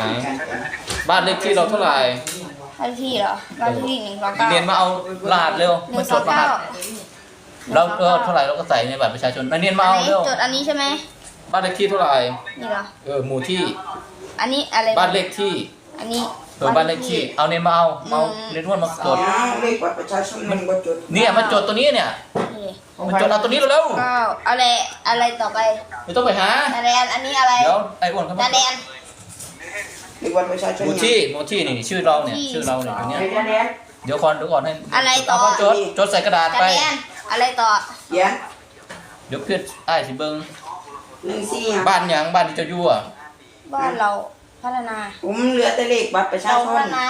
ไหนบ้านเลขที่เราเท่าไหร่บ้านที่เหรอบ้านที่หนึ่งสองเก้าเรียนมาเอารหัสเร็วหนึ่มางสจอดงรหัเก้าสเราเออเท่าไหร่เราก็ใส่ในบัตรประชาชนนักเรียนมาอันเอาไหนเร็วจดอันนี้ใช่ไหมบ้านเลขที่เท่าไหร่นี่เหรอ เออหมู่ที่อันนี้อะไรบ้านเลขที่อันนี้เออบ้านเลขที่ เอาเนยมาเอามาเอาเรียนนวดมาจด เลขบัตรประชาชนมันบ่จดเนี่ยมาจดตัวนี้เนี่ยนี่มาจดเอาตัวนี้เร็วเก้าอะไรอะไรต่อไปๆไม่ต้องไปหาตาแดนอันนี้อะไรเดี๋ยวไอ้อ้วนเขามาตาแดน เลขบัตรประชาชนหมู่ที่หมู่ที่นี่ชื่อเราเนี่ยชื่อเราเนี่ยตรงเนี้ยไอ้คะแนนเดี๋ยวก่อนเดี๋ยวก่อนให้อะไรต่อ เาจดจดใส่กระดาษตาไปแดนอะไรต่อ เขียนเดี๋ยวเพื่อนไอ้ายสิเบิ้งหนึ่งสี่บ้านหยังบ้านที่เจ้าอยู่อะบ้านเราพัฒนา ผมเหลือแต่เลขบัตรประชาเราชพันฒนา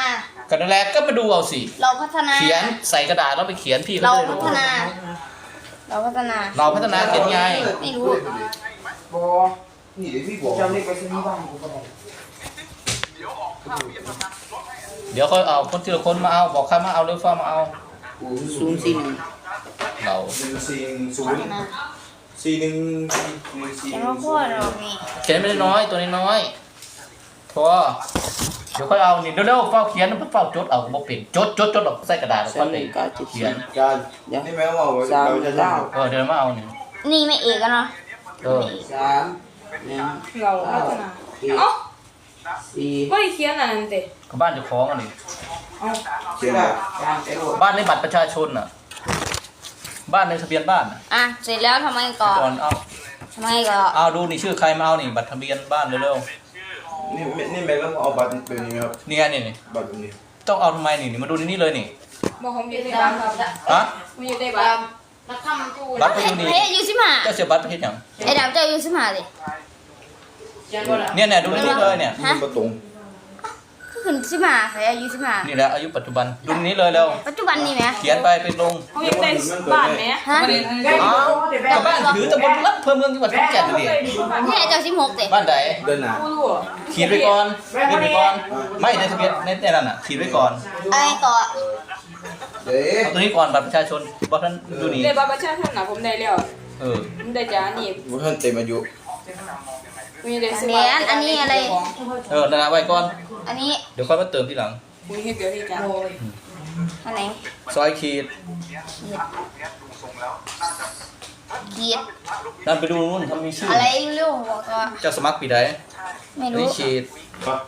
กันนั่นแหละก็มาดูเอาสิ เราพัฒนา เขียนใส่กระดาษแล้วไปเขียนพี่เราเขาจะได้พัรู้ฒนา เราพัฒนา เราพัฒนาเขียนไง ไม่รู้บ่นี่เดี๋ยวพี่บอกจำเลขไปซื้อที่บ้านกูก็ได้ เดี๋ยวค่อยเอาคนทีละคนมาเอาบอกใครมาเอาเร็วฟ้ามาเอาศูนย์สี่หนึ่งเราหนึ่งสี่ศูพันฒย์นาสี่หนึ่งสี่หนึ่งสี่เขียนว่าพ่อเรามีเขียนไม่ได้น้อยตัวนี้น้อยพอเดี๋ยวค่อยเอานี่เร็วๆเฝ้าเขียนเฝ้าจดเอาบอกเป็นจดจดจดออกใส่กระดาษแล้วสาก็มหเลนึ่ยงเก้าเจ็ดเขีสี่ยนจานเดี๋ยวนี่แม่ว่าสามเราจะเก้าเออเดี๋ยวมาเอานี่นี่ไม่เอกอะเนาะเออสามหนึ่งเราพัฒนาเจ็ดเอ้า สี่ไม่ได้เขียนอันนั้นเด็ก็บ้านเจ้าของอันนี้เขียนเก้าแบบสามเจ็ดหกบ้านในบัตรประชาชนอะ บ้านในทะเบียนบ้านน่ะอะเสร็จแล้วทำไมก่อนก่อนเอาทำไมก่อนเอาดูนี่ชื่อใครมาเอานี่บัตรทะเบียนบ้านเร็วนี่นี่แม่ต้องเอาบัตรแบบนี้ไหมครับๆนี่ไงนี่นี่บัตรแบบนี้ต้องเอาทำไมนี่นี่มาดูในนี่เลยนี่บอกผมอยู่ได้บ้างครับฮะผมอยู่ได้บ้างบัตรไปอยู่นี่เฮ้ยอายุสิบห้าเจ้าเสียบัตรประเทศยังไอ้ดาวเจ้าอายุสิบห้าดิ เนี่ยเนี่ยดูในนี่เลยเนี่ยฮะก็ตรงก็ขึ้นสิบห้าใครอายุสิบห้านี่แหละอายุปัจจุบันดูในนี้เลยเร็วปัจจุบันนี่ไหมเขียนไปไปลงผมอยู่ได้บ้านไหมฮะอ้าวชาวบ้านถือตำบลรับเพิ่มเมืองจังหวัดขอนแก่นดูดินี่ไอ้เจ้าสิบหกดิบ้านใดเดินหนากูรู้อะขีดไว้ก่อนขีดไว้ก่อน ไม่ในทะเบียนในในนั้นน่ะขีดไว้ก่อนอะไรต่อเด้เอาตัวนี้ก่อนบัตรประชาชนบอกท่านดูนี่ได้บัตรประชาชนนะผมได้แล้วเออผมได้จากอันนี้บุท่านเต็มอายุผ มอยู่ได้อันซื้อนี้อันอันนี้อะไร เออนั่นนะไว้ก่อน อันนี้เดี๋ยวค่อยมาเติมทีหลังผมเฮ็ดเดี๋ยวนี้จ้ะอันไหนซอยขีดขีดนั่นไปดูนู่นทำมีชื่อ อะไรเร็วๆบอกว่าเจ้าสมัครปีใดไม่อันรู้นี้ขีด ครับ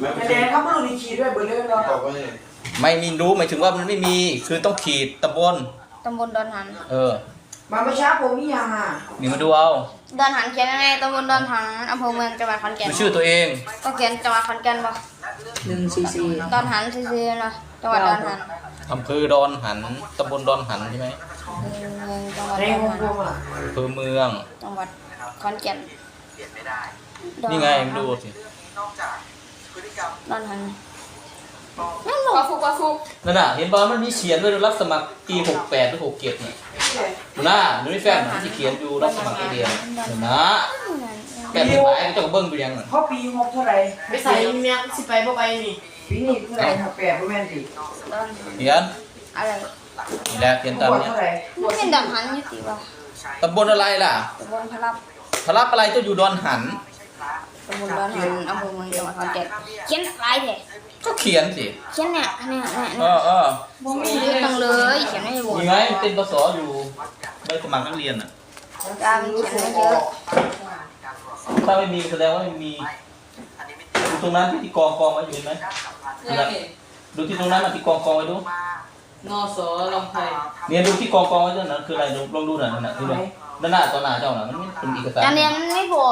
แม่คะแนนเขาไม่รู้ดีชีด้วยเบอร์เลยเนาะตอบว่าเนี่ยไม่มีรู้หมายถึงว่ามันไม่มี คือต้องขีดตำบลตำบลดอนหัน เออ มาเมื่อเช้าผมมียังอะนี่มาดูเอาดอนหันเขียนยังไงตำบลดอนหันอำเภอเมืองจังหวัดขอนแก่นดูชื่อตัวเองก็เขียนจังหวัดขอนแก่นบ่หนึ่งสี่สี่ดอนหันซื่อๆเนาะจังหวัดดอนหันอำเภอดอนหันตำบลดอนหันใช่ไหมอำเภอเมืองจังหวัดในดอนวงหันกลมอะอำเภอเมือง จังหวัดขอนแก่นดอนี่ไงมาดูสิดอนหันนั่นหรว่าอฟุกว่าฟุกนั่นน่ะเห็นบอลมันมีเขียนไว้รับสมัครปีหกแปดหรือหกเจ็ดเนี่ย ดูหน้าดูนี่แฟนมันจะเขียนอยู่รับสมัครเรียนเห็นนะแกนหมายเจ้าก็เบิ้งไปยังน่ะเพราะปีหกเท่าไหร่ไปใส่เมียสิไปบ่ไปนี่ปีนี้เท่าไหร่หกแปดประมาณสี่ดอนเขียนอะไรนี่แหละเขียนตามบวกเนี้ยเท่าไหร่มันเป็นดอนหันอยู่ติวะตำบลอะไรล่ะตำบลพระรับพระรับอะไรเจ้าอยู่ดอนหัน ตำบลดอนหันอำเภอเมืองจังหวัดขอนแก่นเขียนหลายแท้ก็เขียนสิ เขียนเนี่ยเนี่ยเนี่ยเอเนี่ยอเออบ่มีเยอะจังเลยเขียนไม่หมดมีไหมเป็นปศอยู่ใบสมัครนักเรียนอะ ตามเขียนไม่เยอะถ้าไม่มีแสดงว่าไม่มีดูตรงนั้นที่กองกองไว้อยู่เห็นไหมยังนี่ดูที่ตรงนั้นน่ะที่กองกองไว้ดู นอสอลำไพเนี่ยดูที่กองกองไว้ด้วยนะคืออะไรลองลองดูหน่อยนั่นน่ะดูหน่อยด้านหน้าต่อหน้าเจ้าน่ะมันไม่เป็นเอกสารการเรียนมันไม่พอ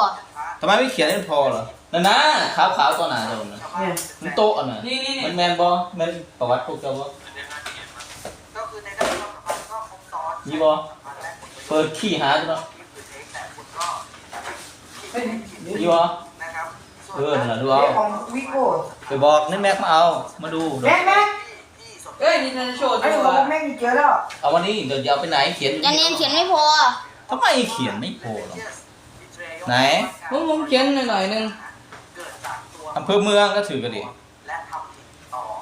ทำไมไม่เขียนให้มันพอเหรอนั่นนะขาวขาวๆต่อหน้าเจ้าน่ะเนี่ยมันโต๊ะอะน่ะนี่นี่นี่มันแมนบอแมนประวัติพวกเจ้าบ่ยี่บอเปิดขี้หาดูเนาะยี่บอเออนั่นน่ะดูเอาเรื่องของวิโก้ไปบอกนี่แม็กมาเอามาดูเดี๋ยวแม่แม่เอ้ยนี่จะโชว์ไอ้ตัขวองแม่มีเจอแล้วเอาวันนี้เดี๋ยวจะเอาไปไหนเขียนการเรียนเขียนไม่พอทำไมเขียนไม่พอหรอ ไหนผมผมเขียนหน่อยๆหนึงอำเภอเมืองก็ถือกันดิ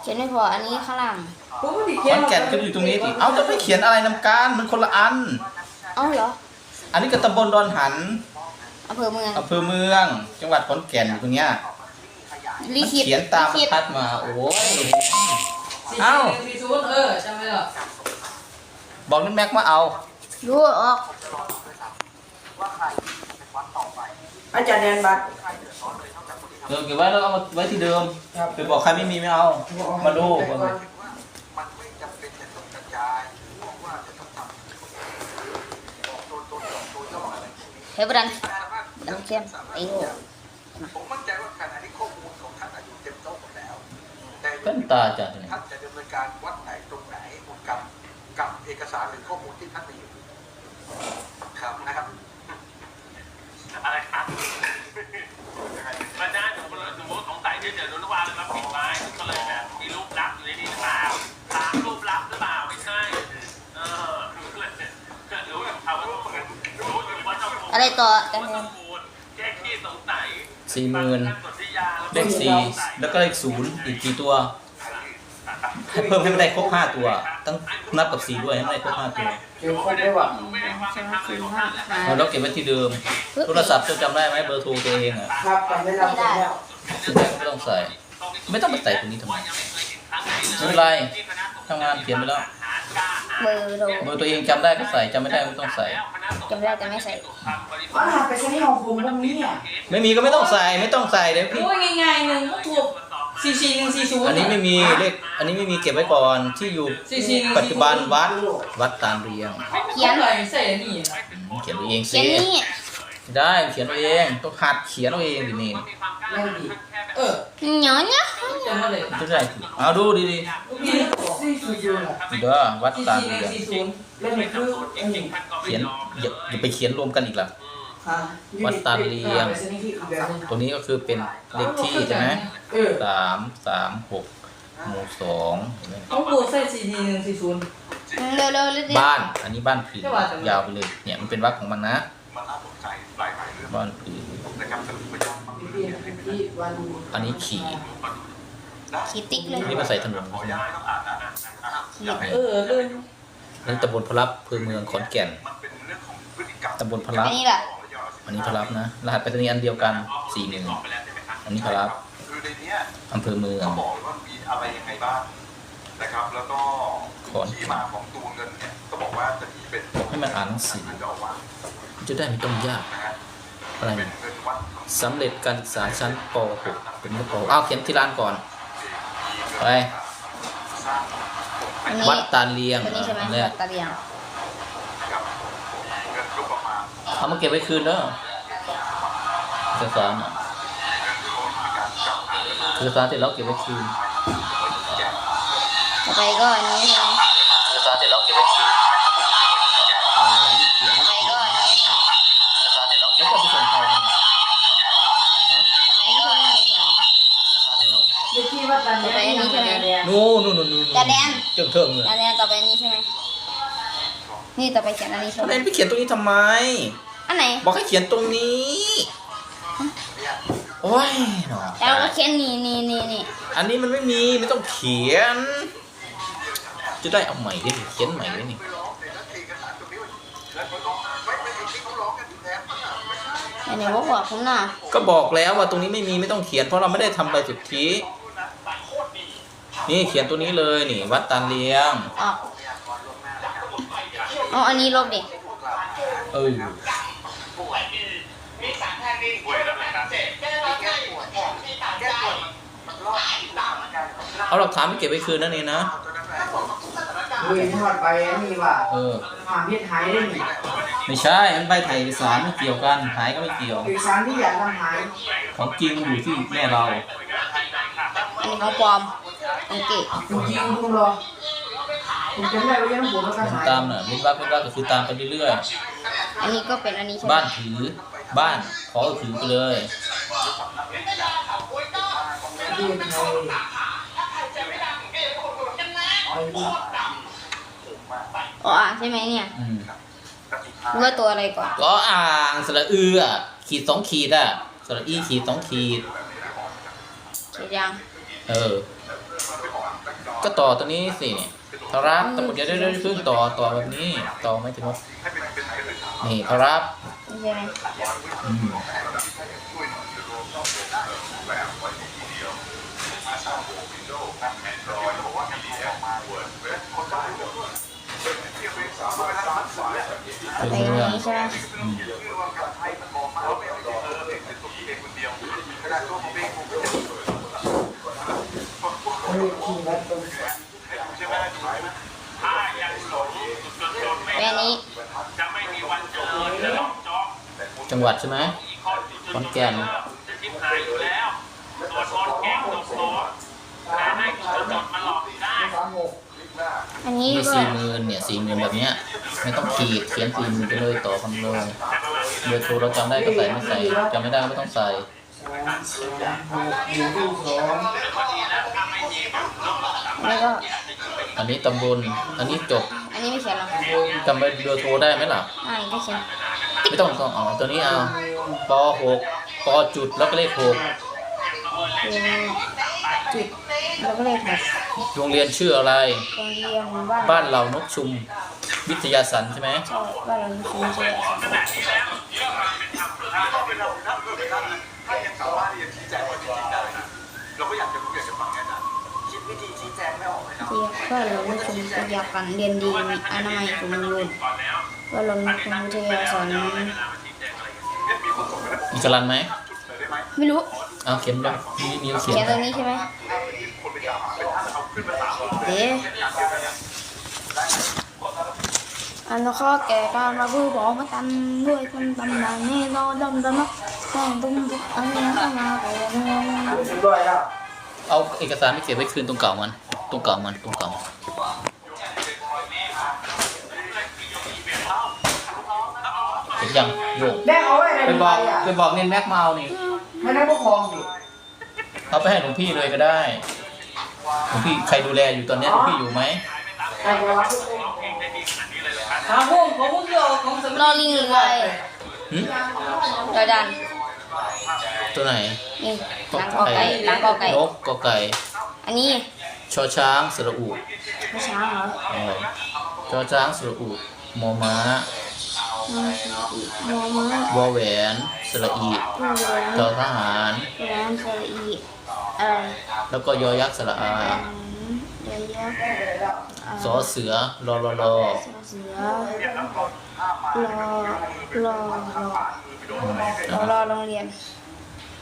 เขียนไม่พออันนี้ข้างล่างผมก็ติขเขียอนนแก่นก็อยู่ตรงนี้ดิเอาจะไม่เขียนอะไรนำการมันคนละอัน เอ้าเหรออันนี้ก็ตำบลดอนหันอำเภอเมืองอำเภอเมือง จังหวัดขอนแก่นอยู่ตรงเนี้ยลิมันขิตเขียนตามบรลิรขิตทัดมาโอ้ย สี่เอ้า สี่ศูนย์เออจำไม่ได้หรอบอกนั่นแม็กมาเอารู้ออก อาจารย์แดนบัตรเดิมเก็บไว้แล้วเอามาไว้ที่เดิมครับไปบอกใครไม่มีไม่เอา มาดูเฮ้ยบดันบดันเข้มไอ้โง่ผมมั่นใจว่าขณะนี้ข้อมูลของท่านอายุเต็มโต๊ะหมดแล้ว แต่เป็นตาจัดเนี่ยท่านจะดำเนินการวัดไหนตรงไหนกับกับเอกสารหรือข้อมูลที่ท่านมีอยู่ครับนะครับอะไรครับ มันน่าหนูหนูสงสัยที่เดี๋ยวรู้ว่าเลยมาปิดไว้ก็เลยแบบมีรูปลับอยู่ในนี้หรือเปล่าถามรูปลับหรือเปล่าไม่ใช่ เออรู้เลยรู้อยู่ครับว่าต้องเหมือนรู้อยู่ว่าต้องอะไรต่อว่ากังพูดแก้ขี้สงสัยสี่หมื่นเลขสี่แล้วก็เลขศูนย์อีกกี่ตัว ให้เพิ่มให้มันได้ครบห้าตัว ต้องนับกับสี่ด้วยให้มันได้ครบห้าตัวเจอครบได้ว่ะไม่ได้ความเป็นธรรมเลยของท่านแหละมาเราเก็บไว้ที่เดิม โทรศัพท์จะจำได้ไหมเบอร์โทรตัวเองอะครับจำได้แล้วจำได้แล้วสุดท้ายก็ไม่ต้องใส่ ไม่ต้องไปใส่ตรงนี้ทำไมไม่เป็นไรทำงานเขียนไปแล้ว เบอร์โทรเบอร์ตัวเองจำได้ก็ใส่จำไม่ได้ไม่ต้องใส่ จำได้แต่ไม่ใส่ว่าหาไปใช้ในของผมวันนี้อะไม่มีก็ไม่ต้องใส่ไม่ต้องใส่เดี๋ยวพี่ รู้ง่ายๆหนึ่งก็ถูก สี่สี่หนึ่งสี่ศูนย์อันนี้ไม่มีเลขอันนี้ไม่มีเก็บไว้ก่อนที่อยู่สี่สี่หนึ่งปัจจุบันวัดวัดตามเรียงเขียนเลยใส่อันนี่นะเขียนเอาเองเขีสิยนนี่ไม่ได้เขียนเอาเองต้องหัดเขียนเอาเองดินี่แม่งดีเออเหนียวเนี่ยจำมาเลยจะได้เอาดูดีลูกพี่นี่บอกซี่สุดยอดๆเด้อวัดสี่ตามสี่หนึ่เรีงยงสี่ศูนย์เล่นนี่คือไอ้นี่เขียนอย่าอย่าไปเขียนรวมกันอีกล่ะค่ะ วัดตามเรียงไปใช้ในที่อีกแบบนึงตัวนี้ก็คือเป็นเลขที่ใช่ไหมเออสามสามหกหมู่สองเห็นไหมต้องปูใส่สี่สี่หนึ่งสี่ศูนย์เร็วเร็วเร็วบ้าน อันนี้บ้านผืนยาวไปเลย เนี่ยมันเป็นวัดของมันนะมันน่าสนใจหลายหลายๆเรื่องบ้านผืนนะครับสรุปไปย้อนมาที่ที่วันอันนี้ขี่ขีดติ๊กเลยนี่มาใส่ถนนขออนุญาตไม่ต้องอ่านนะนะครับอยากให้เออเรื่องนี่ตำบลพลับอำเภอเมืองขอนแก่นมันเป็นเรื่องของพฤติกรรมตำบลพลับอันนี้ล่ะ อันนี้พลับนะ รหัสไปรษณีย์อันเดียวกันสี่หนึ่งอันนี้พลับคือในเนี้ยอำเภอเมืองเขาบอกว่ามีอะไรยังไงบ้างนะครับ แล้วก็ขอนที่มาของตัวเงินเนี่ยก็บอกว่าจะมีเป็นให้มันอ่านหนังสือท่านเจ้าอาวาสจะได้ไม่ต้องยากนะฮะอะไรเป็นเนี่ยเงินวัดสำเร็จการศึกษาชั้นป .6 เป็นป .6 อ้าวเขียนที่ร้านก่อนไปสร้างอันนี้วัดตาเลียงตัวนี้ใช่ไหมอันแรวักดตะเลียง นะครับมีเงินก็ประมาณ เอามาเก็บไว้คืนเด้อเอกสารอะเอกสารเสร็จแล้วเก็บไว้คืนต่อไปก็อันนี้ใช่ไหมเอกสารเสร็จแล้วเก็บไว้คืนเอาไว้เขียนต่อไปก็อันนี้เอกสารเสร็จแล้วแล้วก็ไปส่งใครเนี่ยฮะอันนี้คือไม่มีสองเออเด็กที่ว่าตอนนี้นู่นนู่นนู่นนู่นตาแดงเจิงเทิงเลยอันนี้ต่อไปอันนี้ใช่ไหม นี่ต่อไปเขียนอันนี้ใช่ไหมเล่นไปเขียนตรงนี้ทำไม อันไหนบอกให้เขียนตรงนี้ โอ้ยหนอแล้วก็เขียนนี่นี่นี่นี่อันนี้มันไม่มีไม่ต้องเขียน จะได้เอาใหม่ดิเขียนใหม่ดินี่อันไหนบอกบอกผมน่ะก็บอกแล้วว่าตรงนี้ไม่มีไม่ต้องเขียนเพราะเราไม่ได้ทำใบสุทธินี่เขียนตัวนี้เลยนี่ วัดตาเลียงออก เอาอันนี้ลบดิเออเอาหลักฐานไปเก็บไว้คืนนั่นเองนะเว้ยทอดไปอันนี้ว่ะเออหาเพชรหายได้หนิไม่ใช่ มันใบถ่ายเอกสารไม่เกี่ยวกัน หายก็ไม่เกี่ยว เอกสารที่อยากทำหาย ของจริงมันอยู่ที่แม่เราอันนี้ของปลอมโอเคจริงๆคุณรอ ผมจำได้ว่ายังผมแล้วก็หายตามน่ะมิตรว่ามิตรว่าก็คือตามไปเรื่อยอันนี้ก็เป็นอันนี้ใช่ๆ ไหมบ้านถือ บ้านขอถือไปเลยเรียกใครเอาดิอ๋ออะใช่ไหมเนี่ยอืมรู้ว่าตัวอะไรก่อนก็อ่างสระอืออะขีดสองขีดอะสระอีขีดสองขีด เขียนยัง เออ ก็ต่อตัวนี้สิเนี่ย ทารับตำรวจเดี๋ยวเดี๋ยวเดี๋ยวเพิ่งต่อต่อแบบนี้ ต่อไม่ถึงว่านี่ทารับอืมเป็นไปอย่างเรื่องนี้ใช่ไหมเฮ้ยขี่รถตรง ถ้ายังหลงจนจนไม่ไปอันนี้ จะไม่มีวันเจริญจะลองจองจังหวัดใช่ไหมอีกคนจุดขอนแก่นจะทิพหายอยู่แล้วตัวตนแกล้งตกตัวแต่ให้ตัวตนมาหลอกได้สามหกอันนี้มีก็สี่หมื่นเนี่ยสี่หมื่นแบบเนี้ยไม่ต้องขีดเขียนสี่หมื่นไปเลยต่อกันเลยเบอร์โทรเราจำได้ก็ใส่ไม่ใส่จำไม่ได้ก็ไม่ต้องใส่อยู่ที่สองแล้วก็ อันนี้ตำบล อันนี้จบอันนี้ไม่เขียนหรอจำเบอร์โทรได้ไหมล่ะ อ่าไม่เขียนไม่ต้องต้องเอาตัวนี้เอาปหกปจุดแล้วก็เลขหกจุดแล้วก็เลยแบบโรงเรียนชื่ออะไร โรงเรียนบ้านบ้านเหล่านกชุม วิทยาสันใช่ไหมใช่บ้านเราไม่คุ้นใช่ไหมถ้า ไม่ออกเลยครับที่บ้านเราไม่คุ้นก็อยากกันเรียนดีมีอนามัยสมบูรณ์บ้านเราไม่คุ้นวิทยาสอนมีกรันไหมไม่รู้เอาเขียนด้วยมีมีเขียนเขียนตรงนี้ใช่ไหมเดี๋ยวอันนั้นข้อแก่การมาพูดบอกมาตันด้วยคนตำนานแน่นอนดำดำนะต้องตุ้มตุ้มอันนี้เข้ามาไปแล้วเรียบร้อยแล้วเอาเอกสารไม่เก็บไว้คืนตรงเก่ามัน ตรงเก่ามันตรงเก่าเห็นยังโยกแม่เอาไว้ไหนไปบอกอะไปบอกเน้นแม็กมาเอานี่ไม่ได้ปกครองดิเอาไปให้หลวงพี่เลยก็ได้หลวงพี่ใครดูแลอยู่ตอนเนี้ยหลวงพี่อยู่ไหมใครจะรับถามพวกของพวกเดียวของสำรอลิงหรืออะไรหึรอดันตัวไหนนี่หลังกอไก่หลังกอไก่นกกอไก่ อันนี้ ชอช้างสระอูไม่ช้างเหรออ๋อชอช้างสระอูมอม้าอืมโมมะวอแหวนสระอีผู้เรียนจอทหารแรมสระอีอะไรแล้วก็ยอยักษ์สระอาอืมเดี๋ยวยักษ์อ่าสอเสือรอรอรอเสือรอรอรอรอโรงเรียน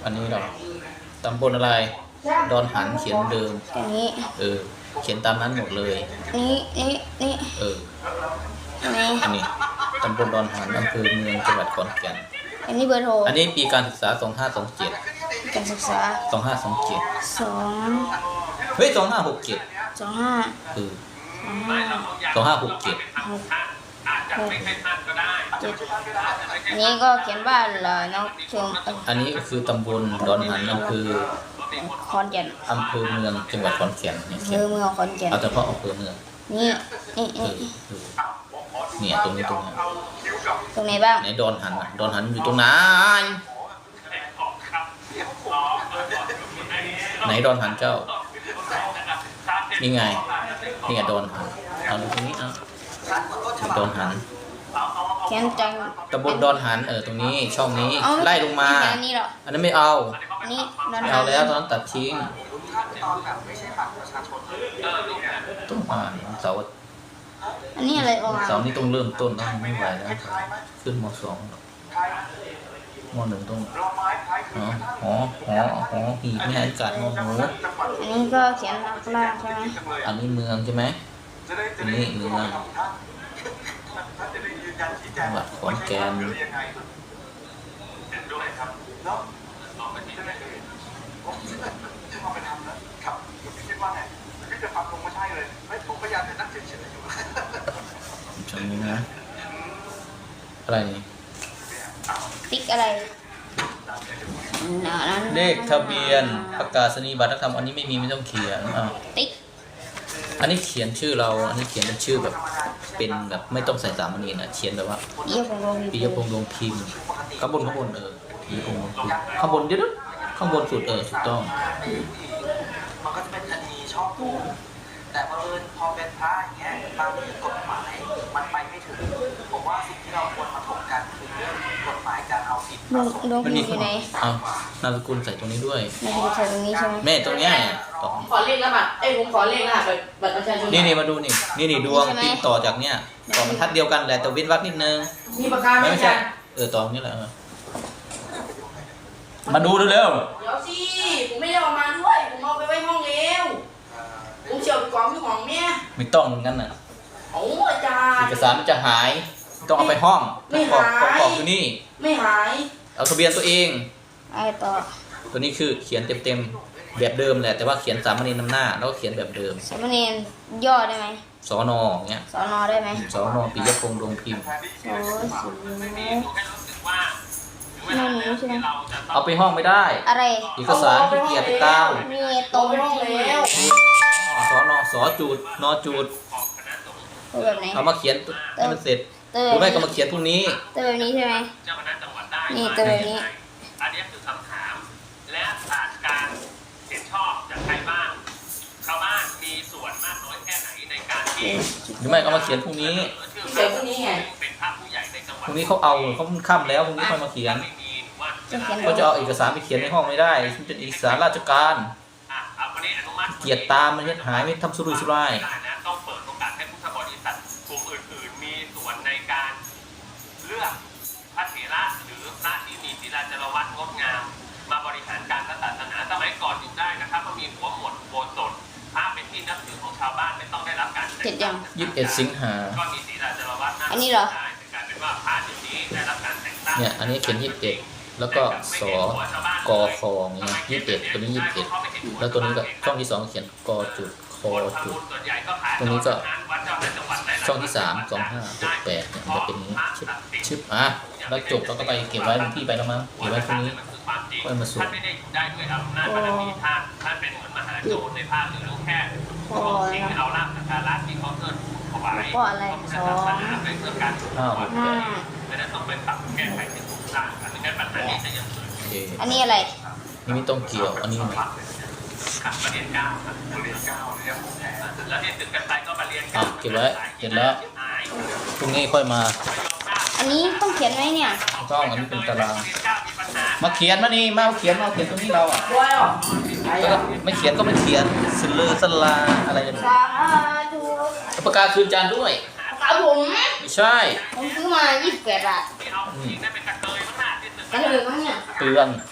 อันนี้เหรอตำบลอะไร ดอนหันเขียนเดิม อย่างนี้ เออ เขียนตามนั้นหมดเลย นี่นี่นี่เอออันนี้อันนี้ตำบลดอนหันอำเภอเมืองจังหวัดขอนแก่น อันนี้เบอร์โทรอันนี้ปีการศึกษา 2527 การศึกษา2527 สองเฮ้ย 2567สองห้าเออสองห้า2567 หกเจ็ดอันนี้ก็เขียนว่าเหรอน้องชมเอ้ยอันนี้ก็คือตำบลดอนหันอำเภอ ขอนแก่นอำเภอเมืองจังหวัดขอนแก่นเนี่ยอำเภเขียนอเมืองขอนแก่นเอาเฉพาะอำเภอเมืองนี่นี่เอนี่อเออเนี่ยตรงนี้ตรงนี้ตรงไหนบ้างไหนดอนหันอะดอนหันอยู่ตรงไหนไหนดอนหันเจ้านี่ไงนี่ไงดอนหันเอาดูตรงนี้เอาดอนหันเขียนจังตำบลดอนหันเออตรงนี้ช่องนี้เอาไล่ลงมาเขียนอันนี้เหรออันนั้นไม่เอาอันนี้นอนไม่เอาแล้วตอนนั้นตัดทิ้งตอนแบบไม่ใช่บัตรประชาชนต้องอ่านเสาร์อันนี้อะไรออกเสาร์นี้ต้องเริ่มต้นต้องไม่ไหวแล้วขึ้นมสองมหนึ่งต้องเราไม้คล้ายคืออ๋อหอหอหอหีบไม่ให้อากาศมหนูจังหวัดอันนี้ก็เขียนลักล่างใช่ไหมจังเลยอันนี้เมืองใช่ไหมจะได้จะอันได้นี้เมืองท่านท่าน จะได้ยืนยันชี้แจจังงหวัดขอนแก่นหรือยังไงเห็นด้วยครับเนาะต่อไปนี้จะได้ผมจะมาไปทำนะครับคุณคิดว่าไงพี่จะฟังคงไม่ใช่เลยเฮ้ยผมพยายามจะนั่งเฉยๆอยู่ช่องนี้นะ อะไรนี่ ติ๊กอะไรนั่นเลขทะเบียนประกาศนียบัตรนักธรรมอันนี้ไม่มีไม่ต้องเขียนอะติ๊ก อันนี้เขียนชื่อเรา อันนี้เขียนเป็นชื่อแบบ เป็นแบบไม่ต้องใส่สามอันนี้นะเขียนแบบว่าปียพงษ์ดวงพิมพ์ข้างบนข้างบนเออปียพงษ์ดวงพิมพ์ข้างบนเดี๋ยวนะข้างบนสุดเออถูกต้อง มันก็จะเป็นคดีช่อโกงแต่พอเอิญพอเป็นพระอย่างเงี้ยบางที ดหลวงหลวงมันพี่มีอยู่ไหนเอานามสกุลใส่ตรงนี้ด้วยนายพี่ใส่ตรงนี้ใช่ไหมแม่ตรงเนี้ยต่อขอเลขแล้วบัตรเอ้ยผมขอเลขรหัสบัตรประชาชนนี่นี่มาดูนี่นี่นี่ดวงปิ้นต่อจากเนี้ยต่อบรรทัดเดียวกันแหละแต่เว้นวรรคนิดนึงมีปากกาไหมไม่อาใช่จารย์เออต่อตรงนี้แหละเออมาดูเร็วเดี๋ยวสิผมไม่ได้เอามาด้วยผมเอาไปไว้ห้องเร็วผมเฉียวไปกองที่ห้องแม่ๆไม่ต้องงั้นน่ะโอ้อาจารเอย์กสารมันจะหาย ต้องเอาไปห้องไม่กรอกหายกรอกอยู่นี่ ไม่หาย เอาทะเบียนตัวเอง ไอ้ต่อตัวนี้คือเขียนเต็มๆแบบเดิมแหละแต่ว่าเขียนสามเณรนำหน้า แล้วก็เขียนแบบเดิมสามเณรย่อได้ไหมสอนออย่างเงี้ยสอนอได้ไหมสอนอปิยพงษ์ดวงพิมพ์โอ้ยสิไม่มีหนูแค่รู้สึกว่าถึงเวลาแล้วที่เราจะต้องเอาไปห้องไม่ได้อะไรเอกสารขี้เกียจไปตามมีตตรรงงไปห้องแล้วสอนอสอจูดนอจูดตัวแบบไหนเอามาเขียนให้มันเสร็จตัวหรือแบไม่บก็นี้มาเขียนพรุ่งนี้ตัวแบบนี้ใช่ไหม เจ้าคณะจังหวัดได้นี่ตัวแบบนี้ อันนี้คือคำถาม และผ่านการเห็นชอบจากใครบ้างชาวบ้านมีส่วนมากน้อยแค่ไหนในการที่หรือไม่ก็มาเขียนพรุ่งนี้เดี๋ยวพรุ่งนี้ไงเป็นพระผู้ใหญ่ในจังหวัดพรุ่งนี้เขาเอาเขาค่ำแล้วพรุ่งนี้ค่อยมาเขียนไม่มีว่าจะเขียนเขาจะเอาเอกสารไปเขียนในห้องไม่ได้มันเป็นเอกสารราชการอะเอาวันนี้อนุมัติเกียรติตามมันเฮ็ดหายไม่ทำสุรุ่ยสุร่าย เสร็จยังยี่สิบเอ็ดสิงหา ก็มีศีลาจารวัตอันนี้เหรอ ได้แต่กลายเป็นว่าพระเดี๋ยวนี้ได้รับการแต่งตั้งเนี่ย อันนี้เขียนยี่สิบเอ็ดแล้วก็สอกอคออย่างเงี้ยยี่สิบเอ็ดตัวนี้ยี่สิบเอ็ดแล้วตัวนี้ก็ช่องที่สองเขียนกอจุดคอจุดตรงนี้ก็ช่องที่สามสองห้าหกแปดเนี่ยมันจะเป็นอย่างนี้ชึบชึบอะแล้วจบแล้วก็ไปเก็บไว้บนที่ไปแล้วมั้งเก็บไว้พรุ่งนี้ ค่อยมาสวดท่านไม่ได้อยู่ได้ด้วยอำนาจบารมีท่านท่านเป็นเหมือนมหาโจรในภาคหรือลูกแค่พอทิ้งแล้วเอาลาภสักการะที่เขาเกิดถวายแล้วก็อะไรพระพุทธศาสนาไปเพื่อการห้าหกแปห้าดไม่ได้ต้องไปปรับแก้ไขที่ถูกสร้างอันนี้ปัญหานี้จะยังเกิดโอเคอันนี้อะไรนี่ไม่ต้องเกี่ยว อันนี้หน่อยขัดประเด็นเก้าครับประเด็นเก้าเนี่ยผมแพ้แล้วที่ตึกกันไปก็ประเด็นอะเก็บไว้เสร็จแล้วพรุ่งนี้ค่อยมา อันนี้ต้องเขียนไหมเนี่ยต้องอันนี้เป็นตาราง มาเขียนมานี่มาเอาเขียนมาเอาเขียนตรงนี้เราอะด้วยเหรอไอ้แล้วก็ไม่เขียนก็ไม่เขียนสลือสลาอะไรกันสาธุเอาปากกาคืนจานด้วยครับผมไม่ใช่ ผมซื้อมา 28บาทที่เอาจริงได้เป็นกระเทยมากที่ตึกกันเลยมั้งเนี่ยเตือนโ